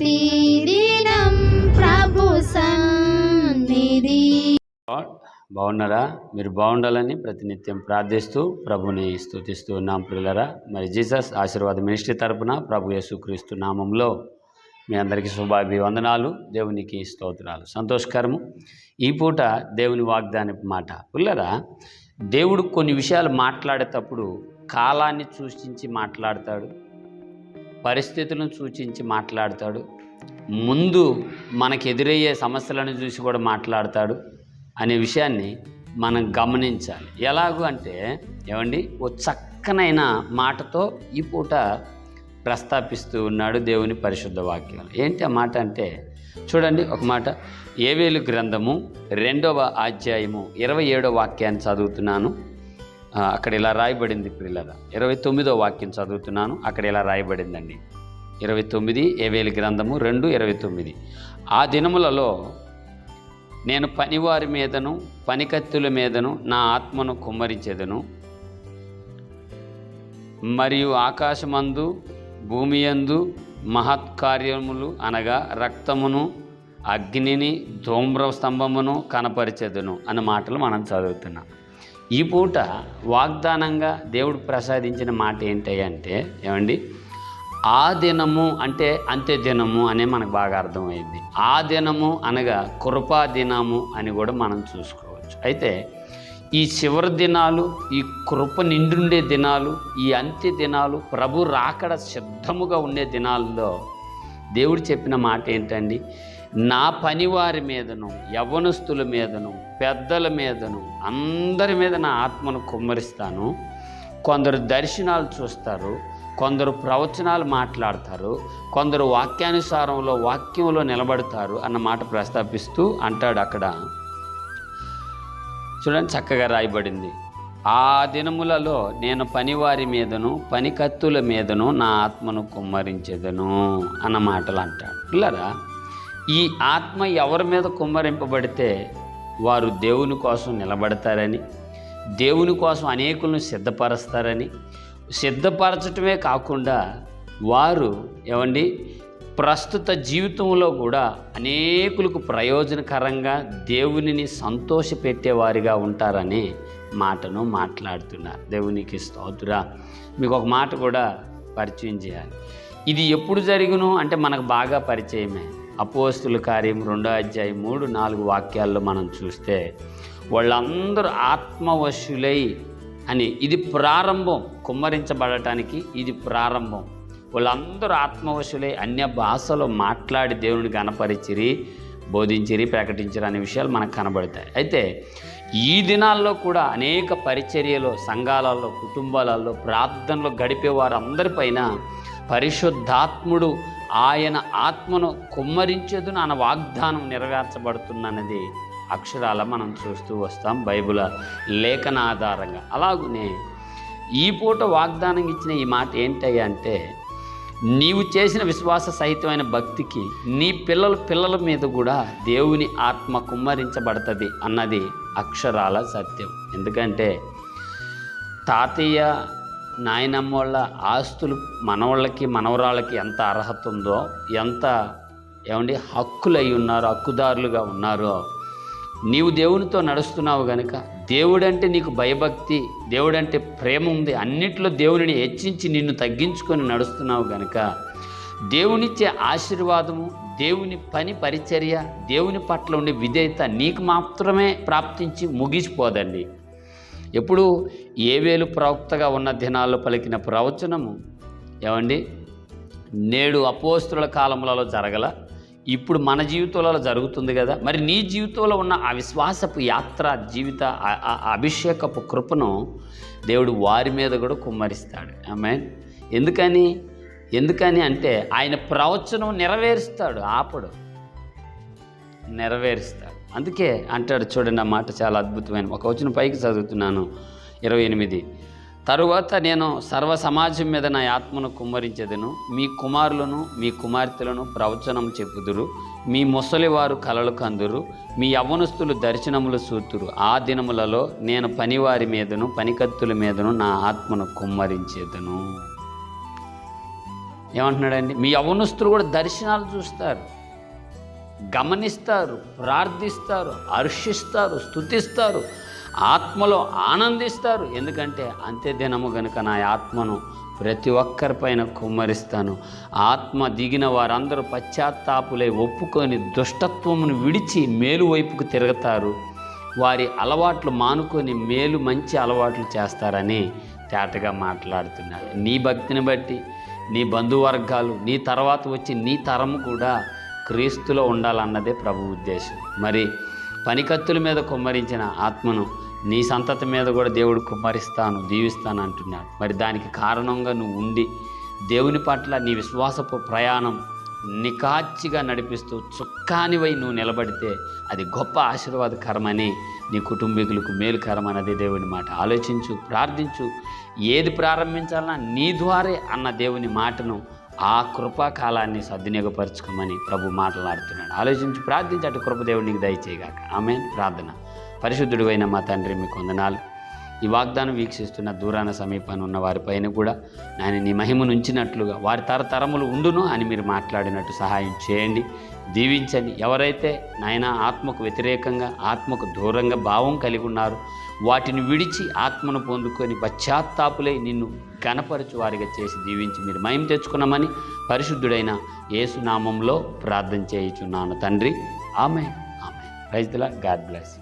ప్రతిదినం ప్రభు సన్నిధి. బాగున్నారా? మీరు బాగుండాలని ప్రతినిత్యం ప్రార్థిస్తూ ప్రభుని స్థుతిస్తూ ఉన్నాం పిల్లరా మరి జీసస్ ఆశీర్వాద మినిస్ట్రీ తరపున ప్రభు యేసుక్రీస్తు నామంలో మీ అందరికీ శుభాభివందనాలు దేవునికి స్తోత్రాలు. సంతోషకరము. ఈ పూట దేవుని వాగ్దాని మాట. పిల్లరా దేవుడు కొన్ని విషయాలు మాట్లాడేటప్పుడు కాలాన్ని సూచించి మాట్లాడతాడు. పరిస్థితులను సూచించి మాట్లాడతాడు. ముందు మనకు ఎదురయ్యే సమస్యలను చూసి కూడా మాట్లాడతాడు అనే విషయాన్ని మనం గమనించాలి. ఎలాగూ అంటే ఏమండి? ఓ చక్కనైన మాటతో ఈ పూట ప్రస్తాపిస్తూ ఉన్నాడు దేవుని పరిశుద్ధ వాక్యం. ఏంటి ఆ మాట అంటే చూడండి ఒక మాట. ఏవేలు గ్రంథము రెండవ అధ్యాయము ఇరవై ఏడవ వాక్యాన్ని చదువుతున్నాను. అక్కడ ఇలా రాయబడింది పిల్లల ఇరవై తొమ్మిదో వాక్యం చదువుతున్నాను. అక్కడ ఇలా రాయబడిందండి? ఇరవై తొమ్మిది ఏవేలి గ్రంథము రెండు ఇరవై తొమ్మిది. ఆ దినములలో నేను పనివారి మీదను పనికత్తుల మీదను నా ఆత్మను కుమ్మరించెదను. మరియు ఆకాశమందు భూమి యందు మహత్కార్యములు అనగా రక్తమును అగ్నిని ధూమ్ర స్తంభమును కనపరిచెదను అన్న మాటలు మనం చదువుతున్నాం. ఈ పూట వాగ్దానంగా దేవుడు ప్రసాదించిన మాట ఏంటి అంటే ఏమండి? ఆ దినము అంటే అంత్య దినము అనే మనకు బాగా అర్థమైంది. ఆ దినము అనగా కృపా దినము అని కూడా మనం చూసుకోవచ్చు. అయితే ఈ చివరి దినాలు ఈ కృప నిండుండే దినాలు ఈ అంత్య దినాలు ప్రభు రాకడ సిద్ధముగా ఉండే దినాల్లో దేవుడు చెప్పిన మాట ఏంటండి? నా పనివారి మీదను యవ్వనస్తుల మీదను పెద్దల మీదను అందరి మీద నా ఆత్మను కుమ్మరిస్తాను. కొందరు దర్శనాలు చూస్తారు కొందరు ప్రవచనాలు మాట్లాడతారు కొందరు వాక్యానుసారంలో వాక్యంలో నిలబడతారు అన్న మాట ప్రస్తాపిస్తూ అంటాడు అక్కడ. చూడండి చక్కగా రాయబడింది. ఆ దినములలో నేను పనివారి మీదను పనికత్తుల మీదను నా ఆత్మను కుమ్మరించేదను అన్న మాటలు అంటాడు. పిల్లరా ఈ ఆత్మ ఎవరి మీద కుమ్మరింపబడితే వారు దేవుని కోసం నిలబడతారని దేవుని కోసం అనేకులను సిద్ధపరుస్తారని సిద్ధపరచటమే కాకుండా వారు ఏమండి ప్రస్తుత జీవితంలో కూడా అనేకులకు ప్రయోజనకరంగా దేవునిని సంతోషపెట్టేవారిగా ఉంటారని మాటను మాట్లాడుతున్నారు. దేవునికి స్తోత్ర. మీకు ఒక మాట కూడా పరిచయం చేయాలి. ఇది ఎప్పుడు జరిగును అంటే మనకు బాగా పరిచయమే. అపోస్తుల కార్యం రెండో అధ్యాయం మూడు నాలుగు వాక్యాల్లో మనం చూస్తే వాళ్ళందరూ ఆత్మవశులై అని ఇది ప్రారంభం కుమ్మరించబడటానికి ఇది ప్రారంభం. వాళ్ళందరూ ఆత్మవశులై అన్య భాషలో మాట్లాడి దేవుని గణపరిచిరి బోధించిరి ప్రకటించిరి అనే విషయాలు మనకు కనబడతాయి. అయితే ఈ దినాల్లో కూడా అనేక పరిచర్యలు సంఘాలలో కుటుంబాలలో ప్రార్థనలో గడిపే వారందరిపైన పరిశుద్ధాత్ముడు ఆయన ఆత్మను కుమ్మరించదు అన్న వాగ్దానం నెరవేర్చబడుతున్నది అక్షరాల మనం చూస్తూ వస్తాం బైబిల్ లేఖన ఆధారంగా అలాగనే ఈ పూట వాగ్దానం ఇచ్చిన ఈ మాట ఏంటయ్యా అంటే నీవు చేసిన విశ్వాస సహితమైన భక్తికి నీ పిల్లల పిల్లల మీద కూడా దేవుని ఆత్మ కుమ్మరించబడుతుంది అన్నది అక్షరాల సత్యం. ఎందుకంటే తాతయ్య నాయనమ్మ వాళ్ళ ఆస్తులు మనవాళ్ళకి మనవరాళ్ళకి ఎంత అర్హత ఉందో ఎంత ఏమండి హక్కులై ఉన్నారో హక్కుదారులుగా ఉన్నారో. నీవు దేవునితో నడుస్తున్నావు గనుక దేవుడంటే నీకు భయభక్తి దేవుడంటే ప్రేమ ఉంది. అన్నిట్లో దేవునిని హెచ్చించి నిన్ను తగ్గించుకొని నడుస్తున్నావు గనుక దేవునిచ్చే ఆశీర్వాదము దేవుని పని పరిచర్య దేవుని పట్ల ఉండే విధేయత నీకు మాత్రమే ప్రాప్తించి ముగిసిపోదండి. ఎప్పుడు ఏవేలు ప్రవక్తగా ఉన్న దినాల్లో పలికిన ప్రవచనము ఏమండి? నేడు అపోస్తుల కాలములలో జరగల ఇప్పుడు మన జీవితంలో జరుగుతుంది కదా. మరి నీ జీవితంలో ఉన్న ఆ విశ్వాసపు యాత్ర జీవిత అభిషేకపు కృపను దేవుడు వారి మీద కూడా కుమ్మరిస్తాడు. ఆమె ఎందుకని? ఎందుకని అంటే ఆయన ప్రవచనం నెరవేరుస్తాడు ఆపడు. నెరవేరుస్తాడు. అందుకే అంటాడు చూడండి ఆ మాట చాలా అద్భుతమైన ఒక వచ్చిన పైకి చదువుతున్నాను. ఇరవై ఎనిమిది. తరువాత నేను సర్వ సమాజం మీద నా ఆత్మను కుమ్మరించెదను. మీ కుమారులను మీ కుమార్తెలను ప్రవచనం చెప్పుదురు. మీ ముసలివారు కలలు కందురు. మీ యవ్వనస్తులు దర్శనములు సూతురు. ఆ దినములలో నేను పనివారి మీదను పనికత్తుల మీదను నా ఆత్మను కుమ్మరించేదను. ఏమంటున్నాడండి? మీ యవనస్తులు కూడా దర్శనాలు చూస్తారు. గమనిస్తారు ప్రార్థిస్తారు హర్షిస్తారు స్తుతిస్తారు ఆత్మలో ఆనందిస్తారు. ఎందుకంటే అంతే దినము గనుక నా ఆత్మను ప్రతి ఒక్కరిపైన కుమ్మరిస్తాను. ఆత్మ దిగిన వారందరూ పశ్చాత్తాపులై ఒప్పుకొని దుష్టత్వమును విడిచి మేలు వైపుకు తిరుగుతారు. వారి అలవాట్లు మానుకొని మేలు మంచి అలవాట్లు చేస్తారని తేటగా మాట్లాడుతున్నారు. నీ భక్తిని బట్టి నీ బంధువర్గాలు నీ తర్వాత వచ్చి నీ తరము కూడా క్రీస్తులో ఉండాలన్నదే ప్రభు ఉద్దేశం. మరి పనికత్తుల మీద కుమ్మరించిన ఆత్మను నీ సంతతి మీద కూడా దేవుడు కుమ్మరిస్తాను దీవిస్తాను అంటున్నాడు. మరి దానికి కారణంగా నువ్వు ఉండి దేవుని పట్ల నీ విశ్వాసపు ప్రయాణం నికాచిగా నడిపిస్తూ చుక్కానివై నువ్వు నిలబడితే అది గొప్ప ఆశీర్వాదకరమని నీ కుటుంబీకులకు మేలుకరమన్నది దేవుని మాట. ఆలోచించు ప్రార్థించు. ఏది ప్రారంభించాలన్నా నీ ద్వారే అన్న దేవుని మాటను ఆ కృపాకాలాన్ని సద్వినియోగపరచుకోమని ప్రభు మాట్లాడుతున్నాడు. ఆలోచించి ప్రార్థించి అటు కృపదేవునికి దయచేయగాక. ఆమె ప్రార్థన. పరిశుద్ధుడు అయిన మా తండ్రి మీకు వందనాలు. ఈ వాగ్దానం వీక్షిస్తున్న దూరాన సమీపాన్ని ఉన్న వారిపైన కూడా ఆయన నీ మహిమను ఉంచినట్లుగా వారి తరతరములు ఉండును అని మీరు మాట్లాడినట్టు సహాయం చేయండి దీవించండి. ఎవరైతే నాయన ఆత్మకు వ్యతిరేకంగా ఆత్మకు దూరంగా భావం కలిగి ఉన్నారు వాటిని విడిచి ఆత్మను పొందుకొని పశ్చాత్తాపులై నిన్ను గణపరచు వారిగా చేసి దీవించి మీరు మయం తెచ్చుకున్నామని పరిశుద్ధుడైన యేసునామంలో ప్రార్థన చేయుచున్నాను తండ్రి. ఆమె ఆమె రైతుల గాడ్ బ్లెస్